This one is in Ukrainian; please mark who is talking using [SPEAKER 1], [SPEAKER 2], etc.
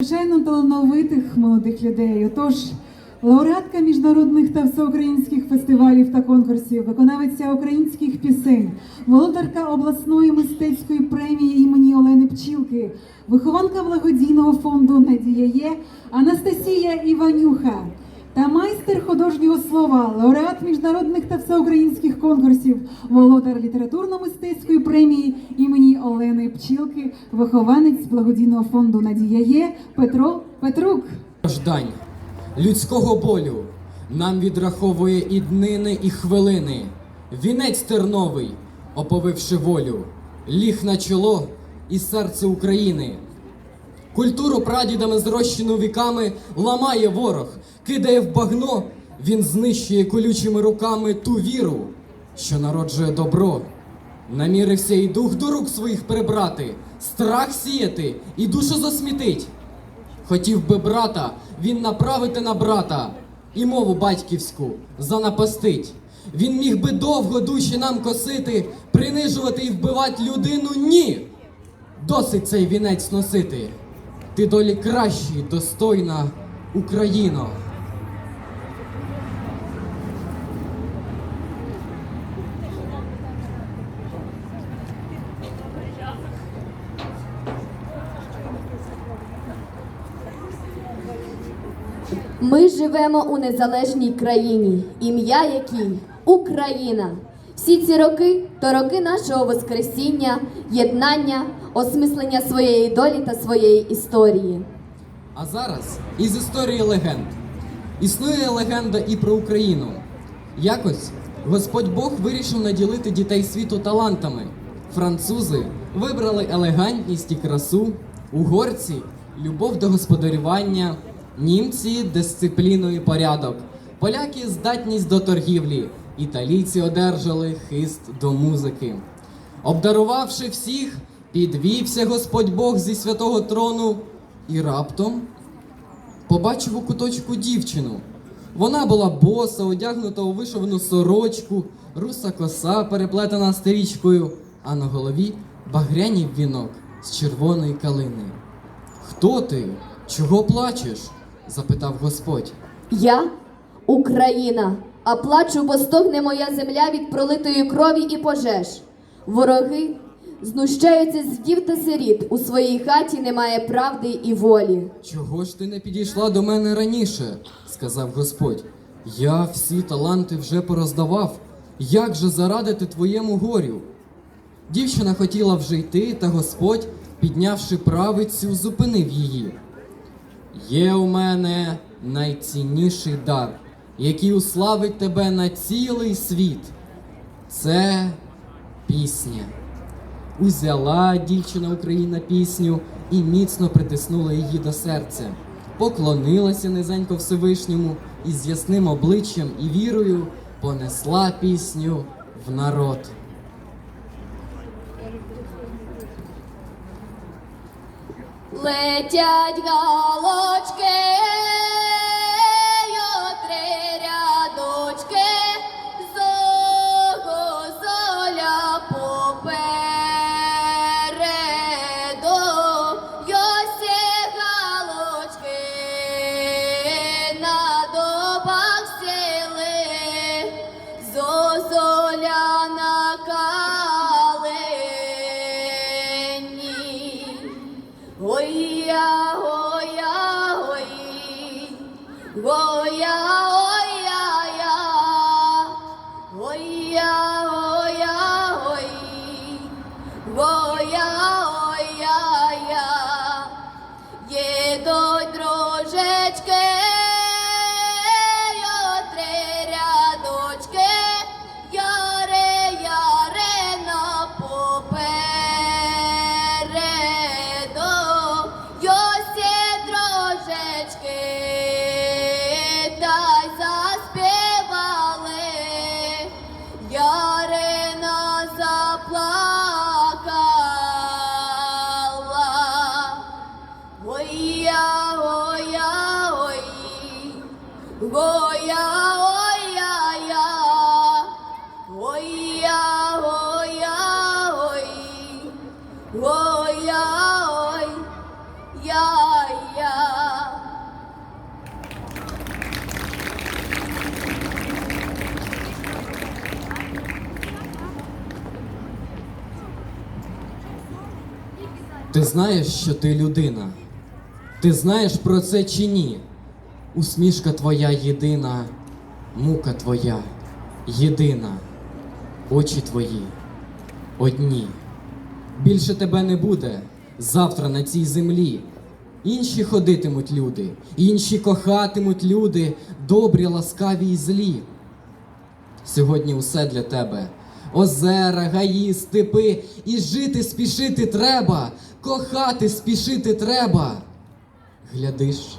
[SPEAKER 1] надзвичайно талановитих молодих людей. Отож, лауреатка міжнародних та всеукраїнських фестивалів та конкурсів, виконавиця українських пісень, володарка обласної мистецької премії імені Олени Пчілки, вихованка благодійного фонду Надія є Анастасія Іванюха. Та майстер художнього слова, лауреат міжнародних та всеукраїнських конкурсів, володар літературно-мистецької премії імені Олени Пчілки, вихованець благодійного фонду Надія є Петро Петрук.
[SPEAKER 2] Ждань людського болю нам відраховує і днини, і хвилини. Вінець терновий, оповивши волю, ліг на чоло і серце України. Культуру прадідами зрощену віками ламає ворог, кидає в багно, він знищує колючими руками ту віру, що народжує добро. Намірився і дух до рук своїх прибрати, страх сіяти і душу засмітить. Хотів би брата він направити на брата і мову батьківську занапастить. Він міг би довго душі нам косити, принижувати і вбивати людину. Ні. Досить цей вінець носити. Ти долі кращий, достойна Україно.
[SPEAKER 3] Ми живемо у незалежній країні, ім'я якій Україна. Всі ці роки то роки нашого Воскресіння, єднання, осмислення своєї долі та своєї історії.
[SPEAKER 2] А зараз із історії легенд. Існує легенда і про Україну. Якось Господь Бог вирішив наділити дітей світу талантами. Французи вибрали елегантність і красу, угорці любов до господарювання, німці дисципліну і порядок, поляки здатність до торгівлі, італійці одержали хист до музики. Обдарувавши всіх, підвівся Господь Бог зі святого трону і раптом побачив у куточку дівчину. Вона була боса, одягнута у вишивану сорочку, руса коса, переплетена стрічкою, а на голові багрянів вінок з червоної калини. Хто ти? Чого плачеш? запитав Господь.
[SPEAKER 3] Я Україна, а плачу, бо стогне моя земля від пролитої крові і пожеж. Вороги знущаються з вдів та сиріт. У своїй хаті немає правди і волі.
[SPEAKER 2] Чого ж ти не підійшла до мене раніше? сказав Господь. Я всі таланти вже пороздавав. Як же зарадити твоєму горю? Дівчина хотіла вже йти, та Господь, піднявши правицю, зупинив її. Є у мене найцінніший дар, який уславить тебе на цілий світ. Це пісня. Узяла дівчина Україна пісню і міцно притиснула її до серця, поклонилася низенько Всевишньому і з ясним обличчям і вірою понесла пісню в народ.
[SPEAKER 3] Летять галочки, Oh, yeah, oh, yeah, yeah,
[SPEAKER 2] Ти знаєш, що ти людина? Ти знаєш про це чи ні? Усмішка твоя єдина, мука твоя єдина, очі твої одні. Більше тебе не буде завтра на цій землі. Інші ходитимуть люди, інші кохатимуть люди, добрі, ласкаві й злі. Сьогодні усе для тебе. Озера, гаї, степи, і жити спішити треба, кохати спішити треба. Глядиш,